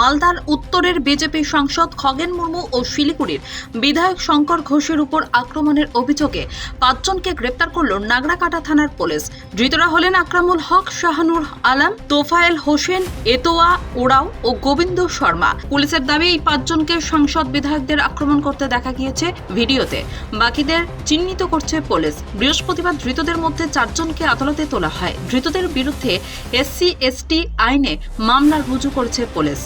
মালদার উত্তরের বিজেপি সাংসদ খগেন মুর্মু ও শিলিগুড়ির বিধায়ক শঙ্কর ঘোষের উপর আক্রমণের অভিযোগে পাঁচজনকে গ্রেপ্তার করল নাগরাকাটা থানার পুলিশ। ধৃতরা হলেন আকরামুল হক, শাহানুর আলম, তোফায়েল হোসেন, এতোয়া, ওরাও ও গোবিন্দ শর্মা। পুলিশের দাবি, এই পাঁচজনকে সাংসদ বিধায়কদের আক্রমণ করতে দেখা গিয়েছে ভিডিওতে। বাকিদের চিহ্নিত করছে পুলিশ। বৃহস্পতিবার ধৃতদের মধ্যে চারজনকে আদালতে তোলা হয়। ধৃতদের বিরুদ্ধে এসসি, এসটি আইনে মামলা রুজু করেছে পুলিশ।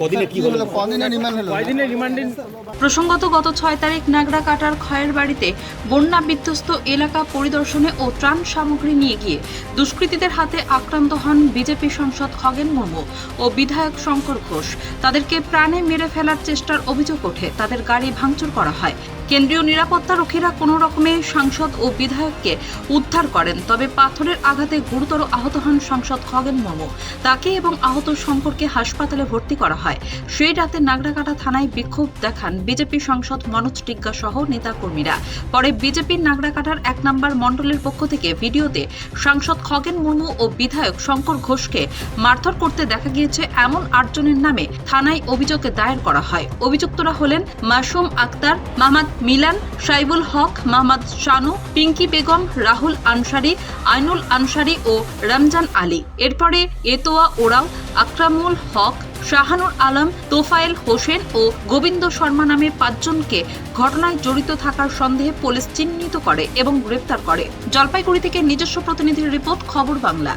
কদিনে কি হলো? কদিনের রিমান্ড হলো? কয়দিনের রিমান্ডে প্রসঙ্গত গত ছয় তারিখ নাগরা কাটার খয়ের বাড়িতে বন্যা বিধ্বস্ত এলাকা পরিদর্শনে ও ত্রাণ সামগ্রী নিয়ে গিয়ে দুষ্কৃতীদের হাতে আক্রান্ত হন বিজেপি সাংসদ খগেন মুর্মু ও বিধায়ক শঙ্কর ঘোষ। তাদেরকে প্রাণে মেরে ফেলার চেষ্টার অভিযোগ ওঠে। তাদের গাড়ি ভাঙচুর করা হয়। কেন্দ্রীয় নিরাপত্তা রক্ষীরা কোনো রকমে সাংসদ ও বিধায়ককে উদ্ধার করেন তবে পাথরের আঘাতে গুরুতর আহত হন সাংসদ খগেন মুর্মু। তাকে এবং আহত শঙ্করকে হাসপাতালে ভর্তি করা হয়। সেই রাতে নাগরাকাটা থানায় বিক্ষোভ দেখান বিজেপি সাংসদ মনোজ টিগ্গা সহ নেতাকর্মীরা। পরে বিজেপির নাগরাকাটার এক নম্বর মণ্ডলের পক্ষ থেকে ভিডিওতে সাংসদ খগেন মুর্মু ও বিধায়ক শঙ্কর ঘোষকে মারধর করতে দেখা গিয়েছে এমন আটজনের নামে থানায় অভিযোগে দায়ের করা হয়। অভিযুক্তরা হলেন মাসুম আক্তার মাহমদ মিলান, সাইবুল হক মাহমাদ শানু, পিঙ্কি বেগম, রাহুল আনসারি, আইনুল আনসারি ও রমজান আলী। এরপরে এতোয়া ওরাও, আকরামুল হক শাহানুর আলম, তোফায়েল হোসেন ও গোবিন্দ শর্মা নামে পাঁচজনকে ঘটনায় জড়িত থাকার সন্দেহে পুলিশ চিহ্নিত করে এবং গ্রেপ্তার করে। জলপাইগুড়ি থেকে নিজস্ব প্রতিনিধির রিপোর্ট, খবর বাংলা।